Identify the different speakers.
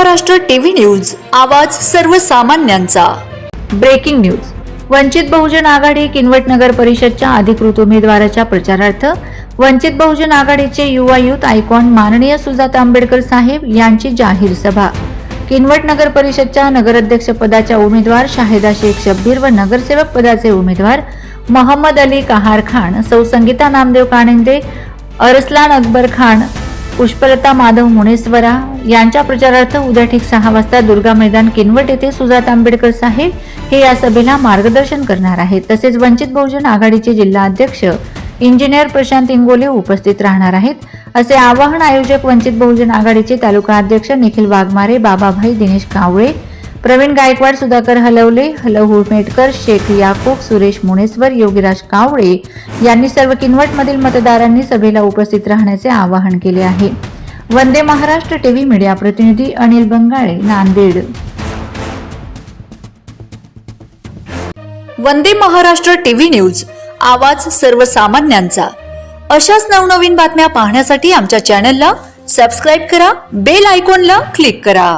Speaker 1: Maharashtra TV news आवाज सर्वसामान्यांचा.
Speaker 2: Breaking news. वंचित बहुजन आघाडी किनवट नगर परिषदच्या अधिकृत उमेदवाराच्या प्रचारार्थ वंचित बहुजन आघाडीचे युवा युथ आयकॉन माननीय सुजाता आंबेडकर साहेब यांची जाहीर सभा. किनवट नगर परिषदच्या नगराध्यक्षपदाच्या उमेदवार शाहिदा शेख शब्बीर व नगरसेवक पदाचे उमेदवार मोहम्मद अली कहार खान सौ संगीता नामदेव कानिंदे अरसलान अकबर खान पुष्पलता माधव मुणेस्वरा यांच्या प्रचारार्थ उद्या ठीक सहा वाजता दुर्गा मैदान किनवट येथे सुजात आंबेडकर साहेब हे या सभेला मार्गदर्शन करणार आहेत. तसेच वंचित बहुजन आघाडीचे जिल्हा अध्यक्ष इंजिनियर प्रशांत इंगोले उपस्थित राहणार आहेत. असे आवाहन आयोजक वंचित बहुजन आघाडीचे तालुका अध्यक्ष निखिल वाघमारे बाबाभाई दिनेश कावळे प्रवीण गायकवाड सुधाकर हलवले हलहू मेटकर शेख याकूब सुरेश मुनेश्वर योगीराज कावळे यांनी सर्व किनवटमधील मतदारांनी सभेला उपस्थित राहण्याचे आवाहन केले आहे. वंदे महाराष्ट्र टीव्ही मीडिया प्रतिनिधी अनिल बंगाळे नांदेड.
Speaker 1: वंदे महाराष्ट्र टीव्ही न्यूज आवाज सर्वसामान्यांचा. अशाच नवनवीन बातम्या पाहण्यासाठी आमच्या चॅनलला सबस्क्राईब करा बेल आयकॉनला क्लिक करा.